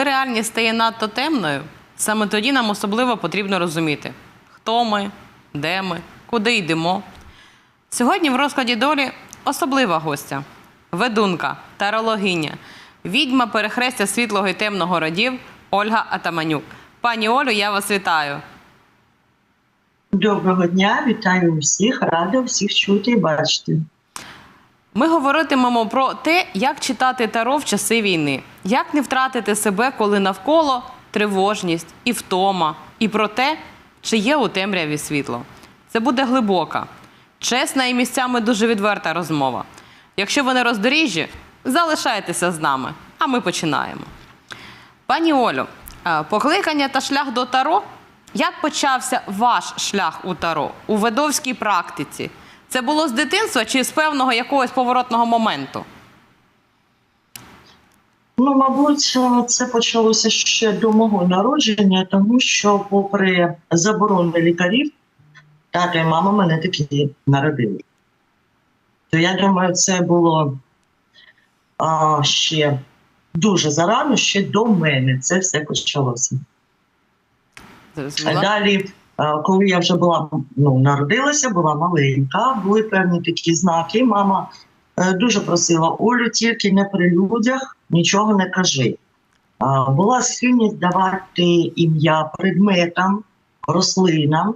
Коли реальність стає надто темною, саме тоді нам особливо потрібно розуміти, хто ми, де ми, куди йдемо. Сьогодні в розкладі долі особлива гостя, ведунка, тарологиня, відьма перехрестя світлого і темного родів Ольга Атаманюк. Пані Олю, я вас вітаю. Доброго дня, вітаю усіх, рада всіх чути і бачити. Ми говоритимемо про те, як читати таро в часи війни, як не втратити себе, коли навколо тривожність і втома, і про те, чи є у темряві світло. Це буде глибока, чесна і місцями дуже відверта розмова. Якщо ви не роздоріжжі, залишайтеся з нами, а ми починаємо. Пані Олю, е, покликання та шлях до таро. Як почався ваш шлях у таро у ведовській практиці? Це було з дитинства чи з певного якогось поворотного моменту? Ну, мабуть, це почалося ще до мого народження, тому що, попри заборони лікарів, тато і мама мене таки народили. То я думаю, це було а, ще дуже зарано, ще до мене це все почалося. А далі, е, коли я вже була ну, народилася, була маленька, були певні такі знаки. Мама е, дуже просила Олю, тільки не при людях, нічого не кажи. Була схильність давати ім'я предметам, рослинам.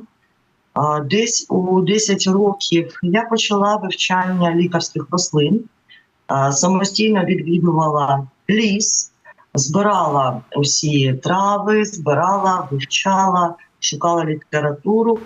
Десь у 10 років я почала вивчання лікарських рослин, самостійно відвідувала ліс, збирала усі трави, збирала, вивчала, шукала літературу.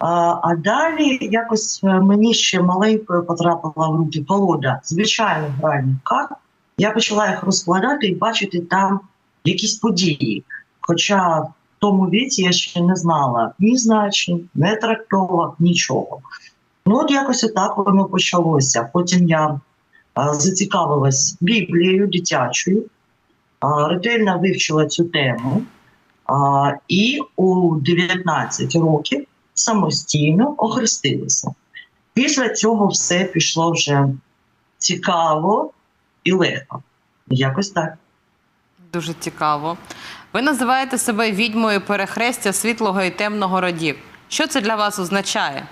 А, далі якось е, мені ще маленькою потрапила в руки колода звичайних гральних карт. Я почала їх розкладати і бачити там якісь події. Хоча в тому віці я ще не знала ні значень, не трактовок, нічого. Ну, от якось отак воно почалося. Потім я а, зацікавилась Біблією дитячою, а, ретельно вивчила цю тему. А, і у 19 років самостійно охрестилася. Після цього все пішло вже цікаво і легко. Якось так. Дуже цікаво. Ви називаєте себе відьмою перехрестя світлого і темного родів. Що це для вас означає?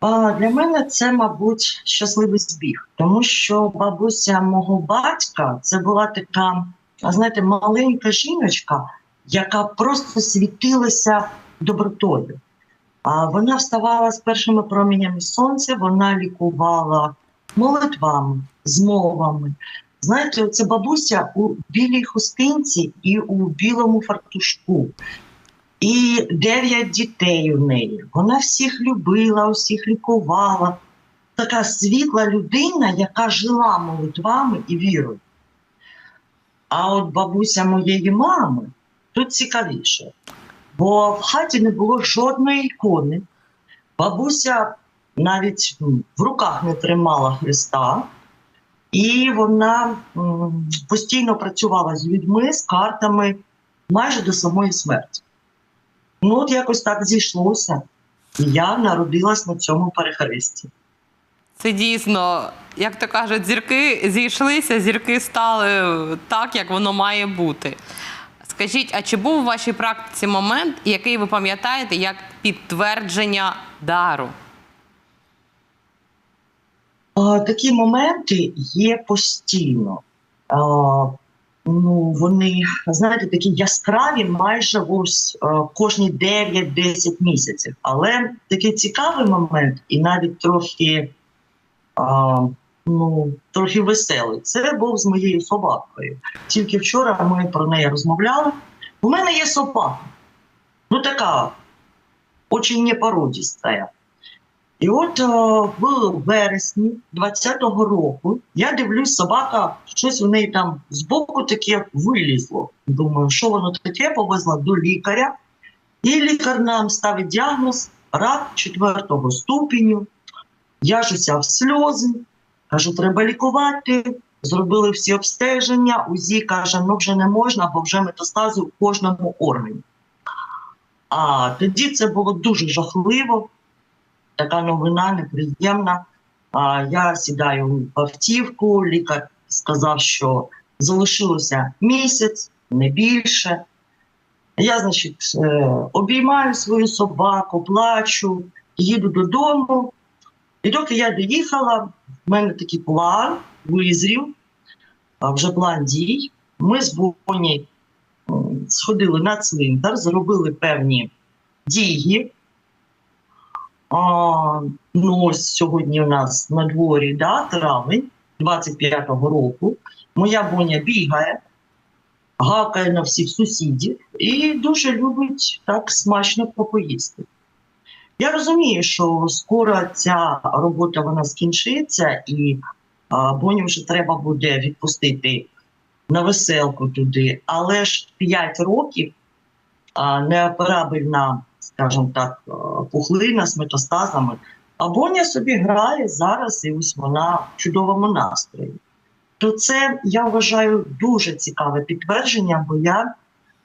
А, Для мене це, мабуть, щасливий збіг, тому що бабуся мого батька це була така, знаєте, маленька жіночка, яка просто світилася добротою. А вона вставала з першими променями сонця, вона лікувала молитвами, змовами. Знаєте, це бабуся у білій хустинці і у білому фартушку. І дев'ять дітей у неї. Вона всіх любила, усіх лікувала. Така світла людина, яка жила молитвами і вірою. А от бабуся моєї мами тут цікавіше, бо в хаті не було жодної ікони. Бабуся навіть в руках не тримала Христа, і вона постійно працювала з людьми, з картами майже до самої смерті. Ну, от якось так зійшлося. Я народилась на цьому перехресті. Це дійсно, як то кажуть, зірки зійшлися, зірки стали так, як воно має бути. Скажіть, а чи був у вашій практиці момент, який ви пам'ятаєте як підтвердження дару? Такі моменти є постійно. Ну, вони, знаєте, такі яскраві майже ось а, кожні 9-10 місяців. Але такий цікавий момент, і навіть трохи, а, ну, трохи веселий. Це був з моєю собакою. Тільки вчора ми про неї розмовляли. У мене є собака. Ну, така, очень непородістая. І от е, в вересні 20-го року я дивлюсь, собака, щось у неї там збоку таке вилізло. Думаю, що воно таке, повезла до лікаря. І лікар нам ставить діагноз рак четвертого ступеню. Я ж уся в сльози, кажу, треба лікувати. Зробили всі обстеження. УЗІ каже, ну вже не можна, бо вже метастази у кожному органі. А тоді це було дуже жахливо така новина неприємна. Я сідаю в автівку, лікар сказав, що залишилося місяць, не більше. Я, значить, е, обіймаю свою собаку, плачу, їду додому. І доки я доїхала, в мене такий план визрів, а вже план дій. Ми з Боні сходили на цвинтар, зробили певні дії. А, ну, ось сьогодні у нас на дворі да, травень 25-го року. Моя Боня бігає, гакає на всіх сусідів і дуже любить так смачно попоїсти. Я розумію, що скоро ця робота вона скінчиться, і а, Боні вже треба буде відпустити на веселку туди. Але ж 5 років а, неоперабельна, скажімо так, пухлина з метастазами. А Боня собі грає зараз, і ось вона в чудовому настрої. То це я вважаю дуже цікаве підтвердження, бо я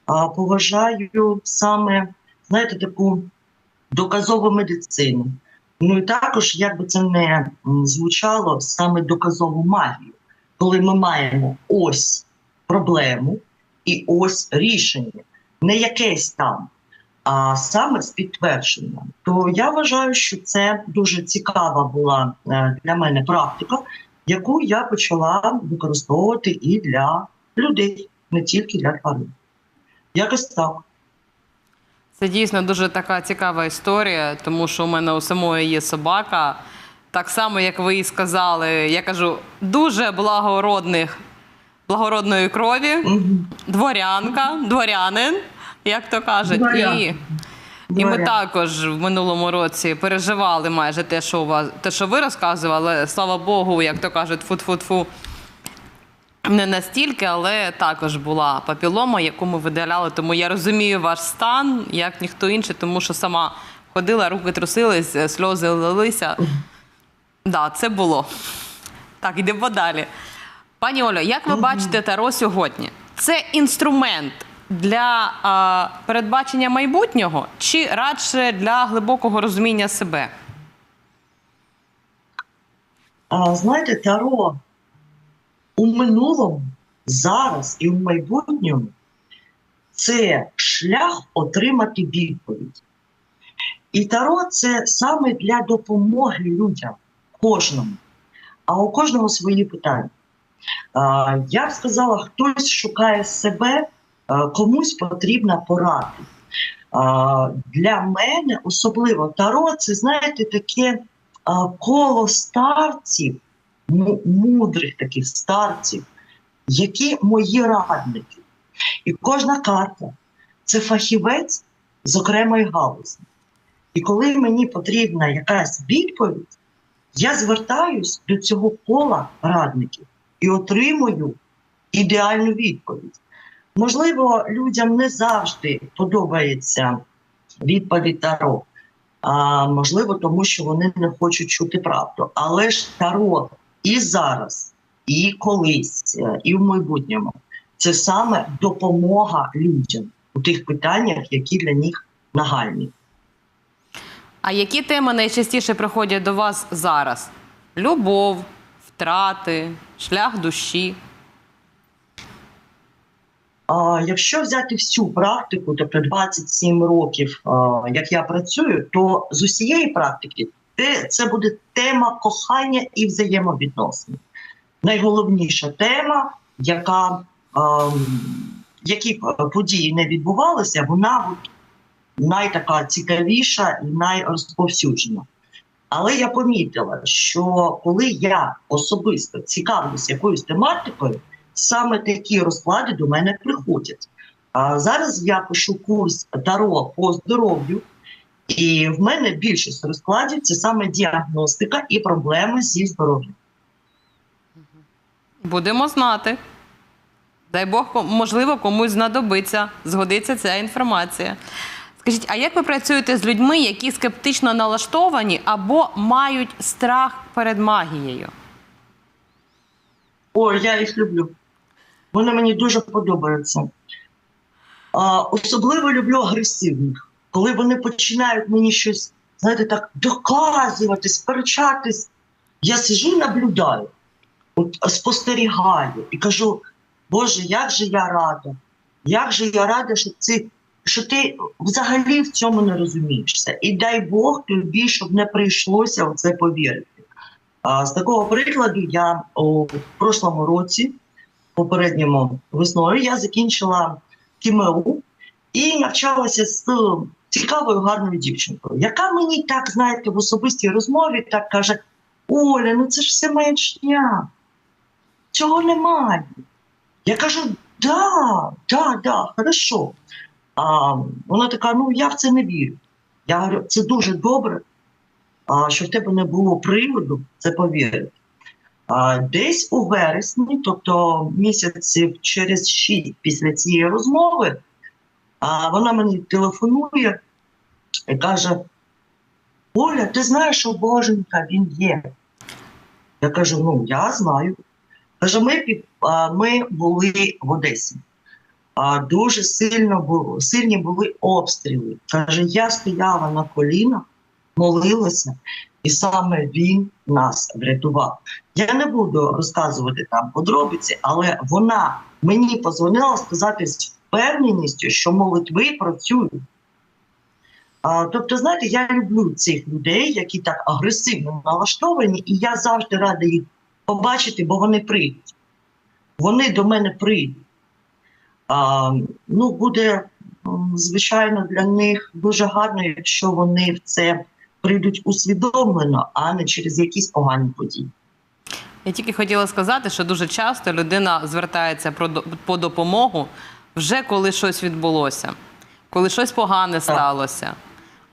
а, поважаю саме, знаєте, таку доказову медицину. Ну і також, як би це не звучало, саме доказову магію, коли ми маємо ось проблему і ось рішення, не якесь там, а саме з підтвердженням. То я вважаю, що це дуже цікава була е, для мене практика, яку я почала використовувати і для людей, не тільки для тварин. Якось так. Це дійсно дуже така цікава історія, тому що у мене у самої є собака. Так само, як ви і сказали, я кажу, дуже благородних, благородної крові, дворянка, дворянин, як то кажуть. І, і ми також в минулому році переживали майже те, що у вас, те, що ви розказували. Слава Богу, як то кажуть, фу-фу-фу. Не настільки, але також була папілома, яку ми видаляли. Тому я розумію ваш стан, як ніхто інший, тому що сама ходила, руки трусились, сльози лилися. Да, це було. Так, йдемо далі. Пані Олю, як ви бачите Таро сьогодні? Це інструмент для а, передбачення майбутнього чи радше для глибокого розуміння себе? А, знаєте, Таро у минулому, зараз і в майбутньому це шлях отримати відповідь. І Таро це саме для допомоги людям, кожному, а у кожного свої питання. А, я б сказала, хтось шукає себе, комусь потрібна порада. Для мене особливо Таро це, знаєте, таке коло старців, мудрих таких старців, які мої радники. І кожна карта це фахівець з окремої галузі. І коли мені потрібна якась відповідь, я звертаюсь до цього кола радників і отримую ідеальну відповідь. Можливо, людям не завжди подобається відповідь Таро. А можливо, тому що вони не хочуть чути правду. Але ж Таро і зараз, і колись, е, і в майбутньому це саме допомога людям у тих питаннях, які для них нагальні. А які теми найчастіше приходять до вас зараз? Любов, втрати, шлях душі. Якщо взяти всю практику, тобто 27 років, як я працюю, то з усієї практики це буде тема кохання і взаємовідносин. Найголовніша тема, яка які події не відбувалися, вона найтака цікавіша і найрозповсюджена. Але я помітила, що коли я особисто цікавлюсь якоюсь тематикою, саме такі розклади до мене приходять. А зараз я пишу курс Таро по здоров'ю, і в мене більшість розкладів це саме діагностика і проблеми зі здоров'ям. Будемо знати. Дай Бог, можливо, комусь знадобиться, згодиться ця інформація. Скажіть, а як ви працюєте з людьми, які скептично налаштовані або мають страх перед магією? Ой, я їх люблю. Вони мені дуже подобаються. Особливо люблю агресивних, коли вони починають мені щось, знаєте, так доказувати, сперечатись. Я сижу, наблюдаю, от, спостерігаю і кажу: Боже, як же я рада, як же я рада, що ти, що ти взагалі в цьому не розумієшся. І дай Бог тобі, щоб не прийшлося в це повірити. А, з такого прикладу, я у прошлому році, попередньому весною, я закінчила КМУ і навчалася з цікавою гарною дівчинкою, яка мені так, знаєте, в особистій розмові так каже: Оля, ну це ж все маячня. Цього немає. Я кажу, да, да, да, хорошо. А вона така: ну я в це не вірю. Я говорю, це дуже добре, а, що в тебе не було приводу це повірити. Десь у вересні, тобто місяців через шість після цієї розмови, вона мені телефонує і каже: Оля, ти знаєш, що Боженька він є. Я кажу: ну, я знаю. Каже, ми, ми були в Одесі. Дуже сильно було, сильні були обстріли. Каже, я стояла на колінах, молилася, і саме він нас врятував. Я не буду розказувати там подробиці, але вона мені позвонила сказати з впевненістю, що молитви працюють. Тобто, знаєте, я люблю цих людей, які так агресивно налаштовані, і я завжди рада їх побачити, бо вони прийдуть. Вони до мене прийдуть. А, ну, буде, звичайно, для них дуже гарно, якщо вони в це прийдуть усвідомлено, а не через якісь погані події. Я тільки хотіла сказати, що дуже часто людина звертається по допомогу вже коли щось відбулося, коли щось погане сталося,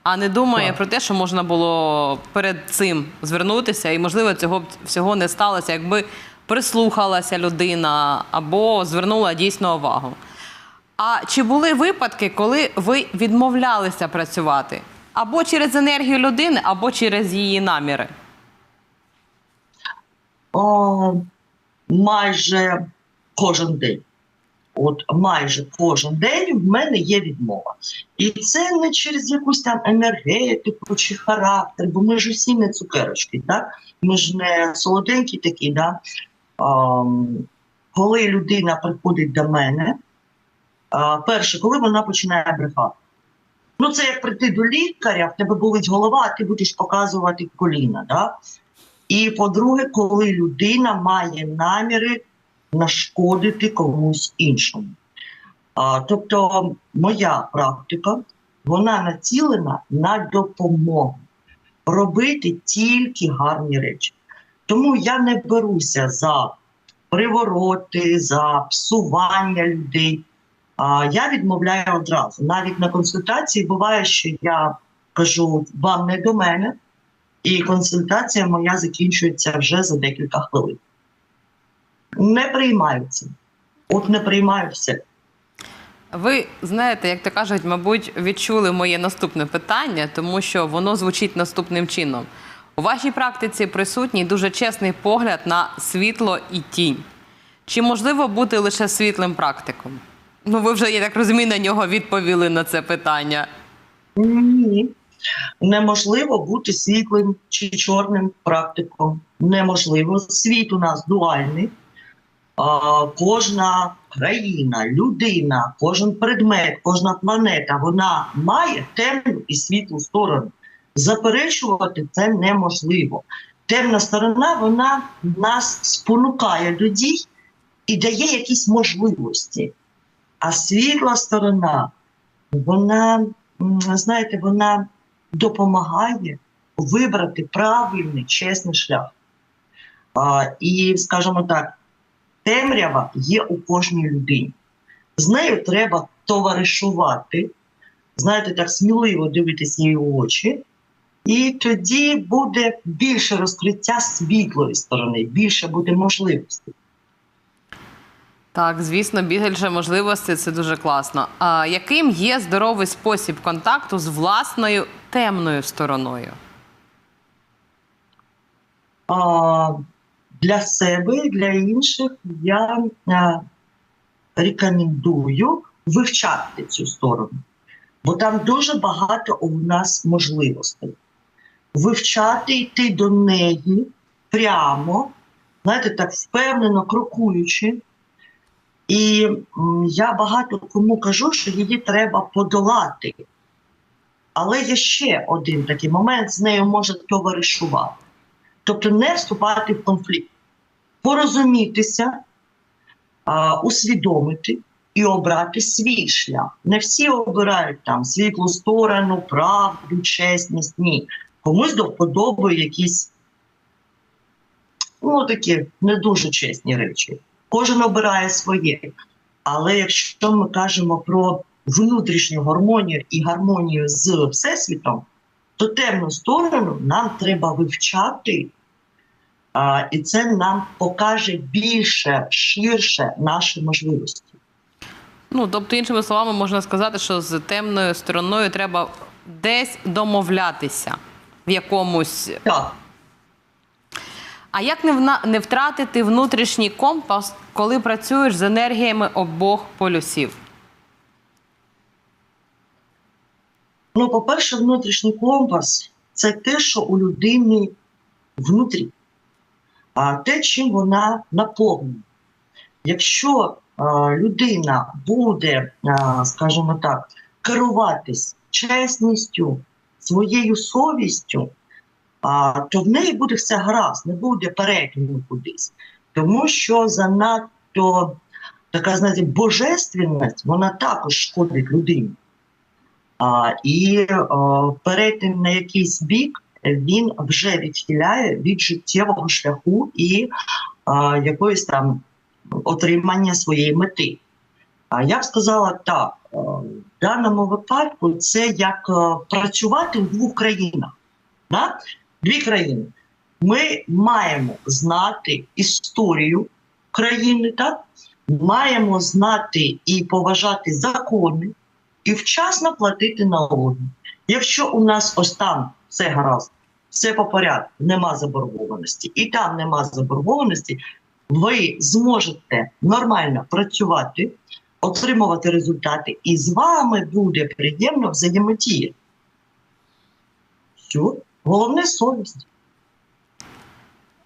а не думає Так. про те, що можна було перед цим звернутися, і можливо цього всього не сталося, якби прислухалася людина або звернула дійсно увагу. А чи були випадки, коли ви відмовлялися працювати або через енергію людини, або через її наміри? О, майже кожен день. От майже кожен день в мене є відмова. І це не через якусь там енергетику чи характер, бо ми ж усі не цукерочки, так? Ми ж не солоденькі такі, да? Ам, коли людина приходить до мене, а, перше, коли вона починає брехати. Ну, це як прийти до лікаря, в тебе болить голова, а ти будеш показувати коліна. Да? І по-друге, коли людина має наміри нашкодити комусь іншому. А, тобто, моя практика вона націлена на допомогу робити тільки гарні речі. Тому я не беруся за привороти, за псування людей. Я відмовляю одразу. Навіть на консультації буває, що я кажу вам не до мене, і консультація моя закінчується вже за декілька хвилин. Не приймаю це. От не приймаю. Ви знаєте, як то кажуть, мабуть, відчули моє наступне питання, тому що воно звучить наступним чином. У вашій практиці присутній дуже чесний погляд на світло і тінь. Чи можливо бути лише світлим практиком? Ну, ви вже, я так розумію, на нього відповіли на це питання. Ні. Неможливо бути світлим чи чорним практиком. Неможливо. Світ у нас дуальний. А, кожна країна, людина, кожен предмет, кожна планета вона має темну і світлу сторону. Заперечувати це неможливо. Темна сторона вона нас спонукає до дій і дає якісь можливості. А світла сторона, вона, знаєте, вона допомагає вибрати правильний, чесний шлях. А, і, скажімо так, темрява є у кожній людині. З нею треба товаришувати, знаєте, так сміливо дивитися її в очі, і тоді буде більше розкриття світлої сторони, більше буде можливостей. Так, звісно, більше можливостей це дуже класно. А яким є здоровий спосіб контакту з власною темною стороною? А, для себе і для інших я а, рекомендую вивчати цю сторону, бо там дуже багато у нас можливостей. Вивчати, йти до неї прямо, знаєте, так впевнено крокуючи, І я багато кому кажу, що її треба подолати. Але є ще один такий момент, з нею може товаришувати. Тобто не вступати в конфлікт, порозумітися, усвідомити і обрати свій шлях. Не всі обирають там світлу сторону, правду, чесність. Ні. Комусь до вподоби якісь ну, такі не дуже чесні речі. Кожен обирає своє. Але якщо ми кажемо про внутрішню гармонію і гармонію з Всесвітом, то темну сторону нам треба вивчати, а, і це нам покаже більше, ширше наші можливості. Ну, тобто, іншими словами, можна сказати, що з темною стороною треба десь домовлятися в якомусь. Так, А як не, втратити внутрішній компас, коли працюєш з енергіями обох полюсів? ну, по-перше, внутрішній компас це те, що у людини внутрі, а те, чим вона наповнена. Якщо а, людина буде, а, скажімо так, керуватись чесністю, своєю совістю, то в неї буде все гаразд, не буде перекину кудись. Тому що занадто така, знаєте, божественність, вона також шкодить людині. А, і а, перетин на якийсь бік він вже відхиляє від життєвого шляху і а, якоїсь там отримання своєї мети. А я б сказала так: в даному випадку це як працювати в двох країнах. Да? Дві країни. Ми маємо знати історію країни, так? маємо знати і поважати закони, і вчасно платити налоги. Якщо у нас ось там все гаразд, все по порядку, нема заборгованості, і там нема заборгованості, ви зможете нормально працювати, отримувати результати, і з вами буде приємно взаємодіяти. Все. Головне совість.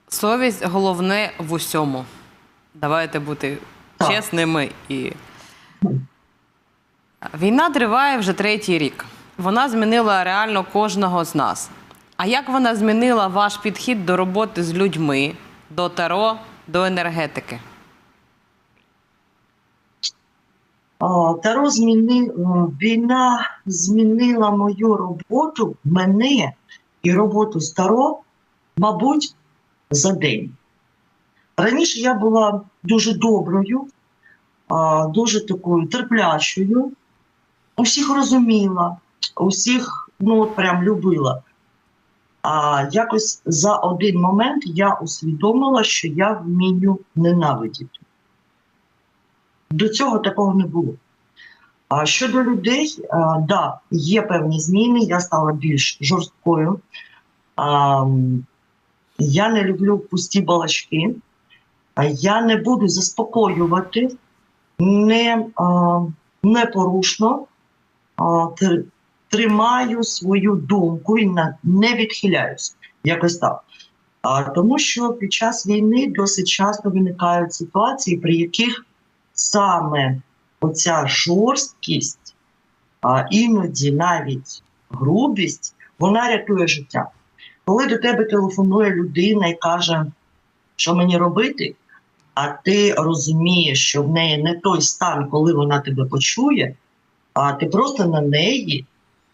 Совість головне в усьому. Давайте бути Так. чесними і. Війна триває вже третій рік. Вона змінила реально кожного з нас. А як вона змінила ваш підхід до роботи з людьми, до таро, до енергетики? Таро зміни, е, війна змінила мою роботу, мене і роботу з Таро, мабуть, за день. Раніше я була дуже доброю, дуже такою терплячою, усіх розуміла, усіх ну, прям любила. А якось за один момент я усвідомила, що я вмію ненавидіти. До цього такого не було. Щодо людей, а, да, є певні зміни, я стала більш жорсткою. Я не люблю пусті балачки. Я не буду заспокоювати не, непорушно тримаю свою думку і не відхиляюсь. Якось так. Тому що під час війни досить часто виникають ситуації, при яких саме оця жорсткість, а іноді навіть грубість, вона рятує життя. Коли до тебе телефонує людина і каже, що мені робити, а ти розумієш, що в неї не той стан, коли вона тебе почує, а ти просто на неї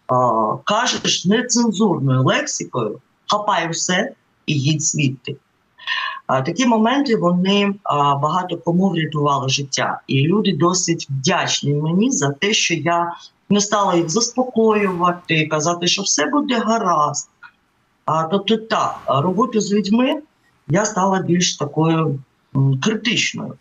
а, кажеш нецензурною лексикою, хапай все і їдь звідти. Такі моменти вони багато кому врятували життя, і люди досить вдячні мені за те, що я не стала їх заспокоювати, казати, що все буде гаразд. А, тобто, так, роботу з людьми я стала більш такою критичною.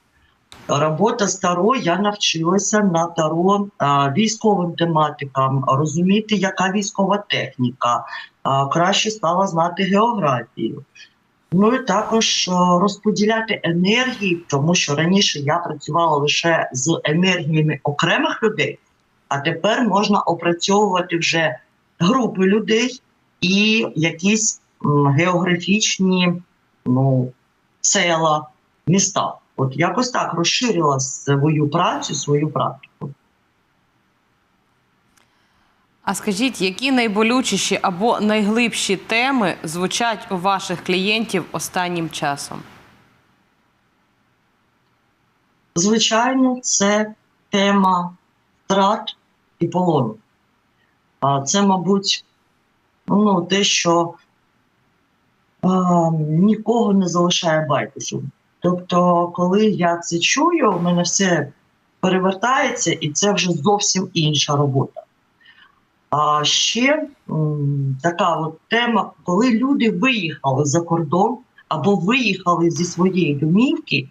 Робота з таро я навчилася на таро військовим тематикам, розуміти, яка військова техніка, краще стала знати географію. Ну і також розподіляти енергії, тому що раніше я працювала лише з енергіями окремих людей, а тепер можна опрацьовувати вже групи людей і якісь географічні ну, села, міста. От якось так розширила свою працю, свою практику. А скажіть, які найболючіші або найглибші теми звучать у ваших клієнтів останнім часом? Звичайно, це тема втрат і полону. Це, мабуть, ну, те, що а, нікого не залишає байдужим. Тобто, коли я це чую, у мене все перевертається, і це вже зовсім інша робота. А ще така от тема, коли люди виїхали за кордон або виїхали зі своєї домівки,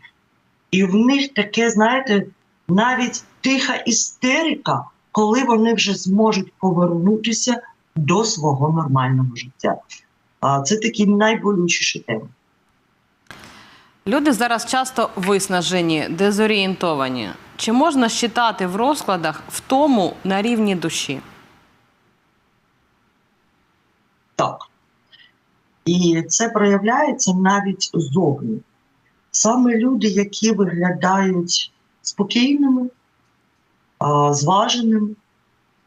і в них таке, знаєте, навіть тиха істерика, коли вони вже зможуть повернутися до свого нормального життя. А це такі найболючіші теми. Люди зараз часто виснажені, дезорієнтовані. Чи можна считати в розкладах втому на рівні душі? Так. І це проявляється навіть зовні. Саме люди, які виглядають спокійними, зваженими,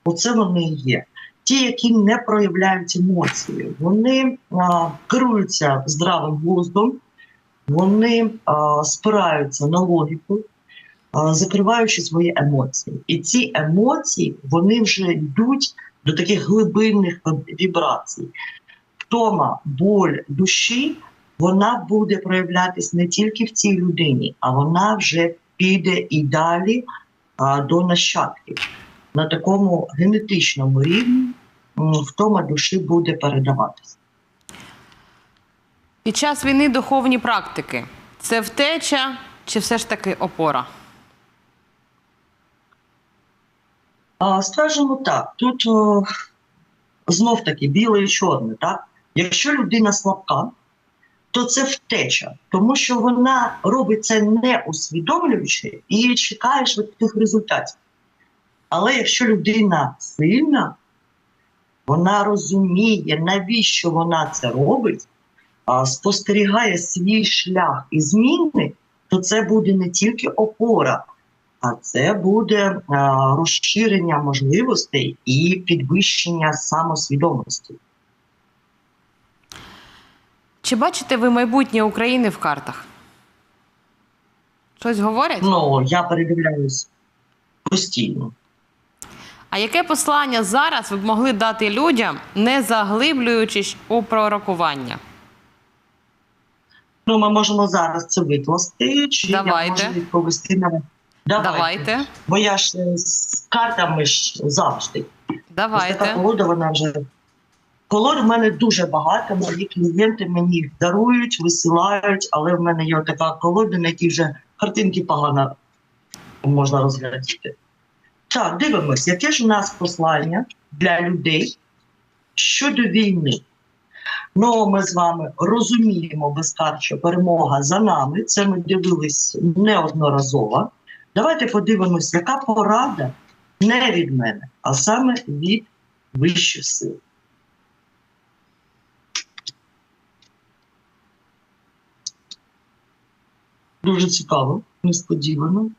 оце вони і є. Ті, які не проявляють емоції, вони а, керуються здравим глуздом, вони а, спираються на логіку, а, закриваючи свої емоції. І ці емоції вони вже йдуть до таких глибинних вібрацій. Втома, боль душі, вона буде проявлятись не тільки в цій людині, а вона вже піде і далі а, до нащадків. На такому генетичному рівні втома душі буде передаватися. Під час війни духовні практики це втеча чи все ж таки опора? А, скажімо так, тут знов таки біле і чорне. Так? Якщо людина слабка, то це втеча, тому що вона робить це не усвідомлюючи і чекає швидких результатів. Але якщо людина сильна, вона розуміє, навіщо вона це робить, спостерігає свій шлях і зміни, то це буде не тільки опора, а це буде розширення можливостей і підвищення самосвідомості. Чи бачите ви майбутнє України в картах? Щось говорять? Ну, я передивляюсь постійно. А яке послання зараз ви б могли дати людям, не заглиблюючись у пророкування? Ну, ми можемо зараз це викласти, чи Давайте. я можу відповісти на Давайте. Давайте. Бо я ж е, з картами ж завжди. Ось така колода, вона вже. Колод в мене дуже багато. Мої клієнти мені їх дарують, висилають, але в мене є така колода, на якій вже картинки погано можна розглядіти. Так, дивимось, яке ж у нас послання для людей щодо війни. Ну, ми з вами розуміємо без карт, що перемога за нами. Це ми дивились неодноразово. Давайте подивимось, яка порада не від мене, а саме від вищих сил. Дуже цікаво, несподівано.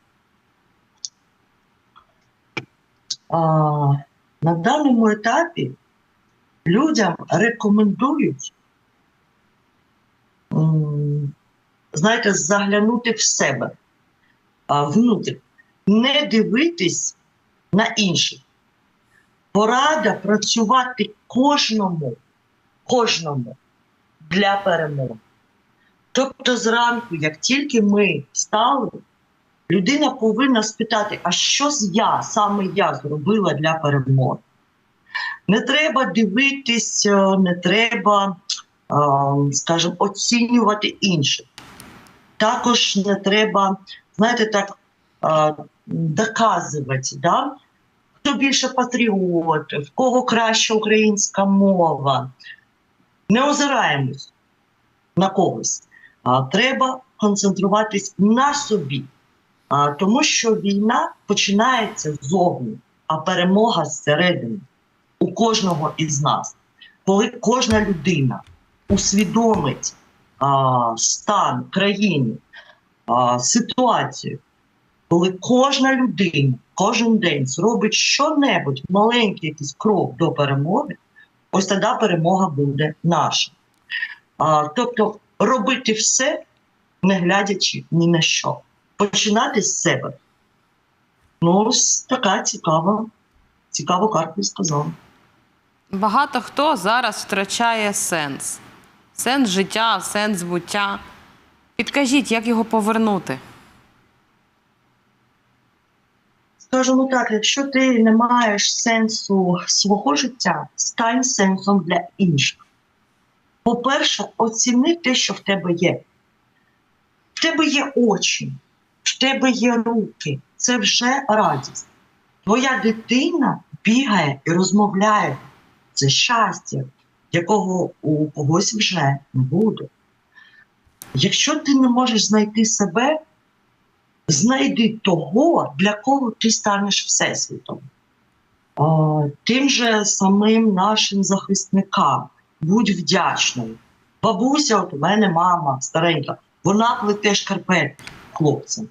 А, на даному етапі людям рекомендують, знаєте, заглянути в себе внутрі, не дивитись на інших. Порада працювати кожному, кожному для перемоги. Тобто, зранку, як тільки ми встали, людина повинна спитати, а що з я, саме я зробила для перемоги. Не треба дивитись, е, не треба, е, скажімо, оцінювати інших. Також не треба, знаєте, так доказувати, да? хто більше патріот, в кого краща українська мова. Не озираємось на когось. А, треба концентруватись на собі, а, тому що війна починається ззовні, а перемога зсередини у кожного із нас. Коли кожна людина усвідомить а, стан країни, а, ситуацію, коли кожна людина кожен день зробить щонебудь маленький якийсь крок до перемоги, ось тоді перемога буде наша. А, тобто робити все, не глядячи ні на що. Починати з себе. Ну, ось така цікава, цікаву карту сказала. Багато хто зараз втрачає сенс. Сенс життя, сенс буття. Підкажіть, як його повернути? Скажімо так, якщо ти не маєш сенсу свого життя, стань сенсом для інших. По-перше, оціни те, що в тебе є. В тебе є очі, в тебе є руки. Це вже радість. Твоя дитина бігає і розмовляє. Це щастя, якого у когось вже не буде. Якщо ти не можеш знайти себе, знайди того, для кого ти станеш всесвітом. Тим же самим нашим захисникам будь вдячним. Бабуся, от у мене мама старенька, вона плете шкарпетки хлопцям.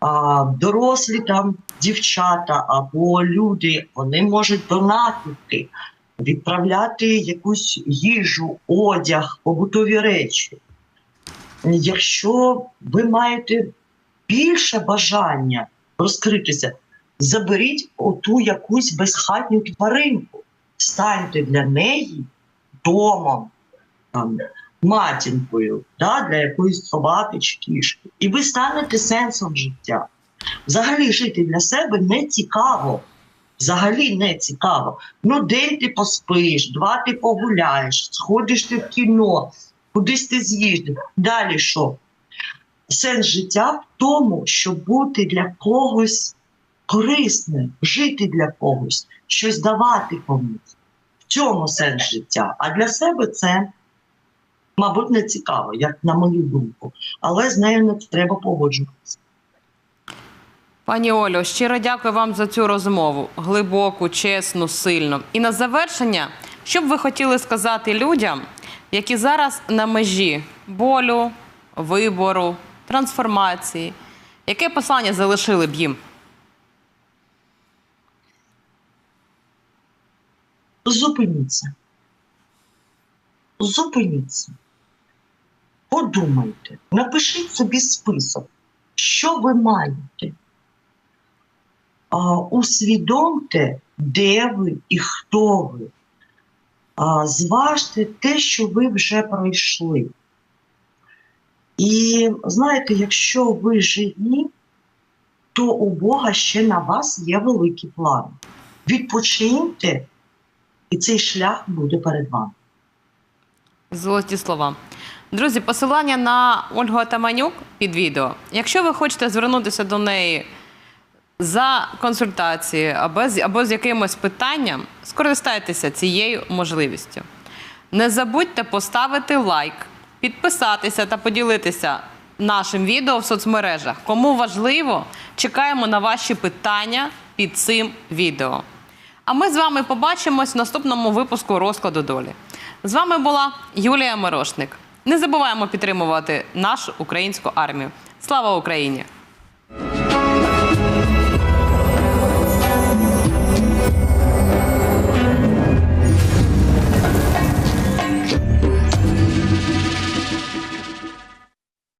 А, дорослі там дівчата або люди, вони можуть донатити, відправляти якусь їжу, одяг, побутові речі. Якщо ви маєте більше бажання розкритися, заберіть оту якусь безхатню тваринку, станьте для неї домом, там, матінкою, да, для якоїсь собаки кішки. І ви станете сенсом життя. Взагалі жити для себе не цікаво. Взагалі не цікаво. Ну, день ти поспиш, два ти погуляєш, сходиш ти в кіно, кудись ти з'їздив. Далі що? Сенс життя в тому, щоб бути для когось корисним, жити для когось, щось давати комусь. В цьому сенс життя. А для себе це, мабуть, не цікаво, як на мою думку. Але з нею не треба погоджуватися. Пані Олю, щиро дякую вам за цю розмову. Глибоку, чесну, сильну. І на завершення, що б ви хотіли сказати людям, які зараз на межі болю, вибору, трансформації? Яке послання залишили б їм? Зупиніться. Зупиніться. Подумайте, напишіть собі список, що ви маєте. Усвідомте, де ви і хто ви. Зважте те, що ви вже пройшли. І знаєте, якщо ви живі, то у Бога ще на вас є великі плани. Відпочиньте, і цей шлях буде перед вами. Золоті слова. Друзі, посилання на Ольгу Атаманюк під відео. Якщо ви хочете звернутися до неї за консультацією або з, або з якимось питанням, скористайтеся цією можливістю. Не забудьте поставити лайк, підписатися та поділитися нашим відео в соцмережах. Кому важливо, чекаємо на ваші питання під цим відео. А ми з вами побачимось в наступному випуску розкладу долі. З вами була Юлія Мирошник. Не забуваємо підтримувати нашу українську армію. Слава Україні!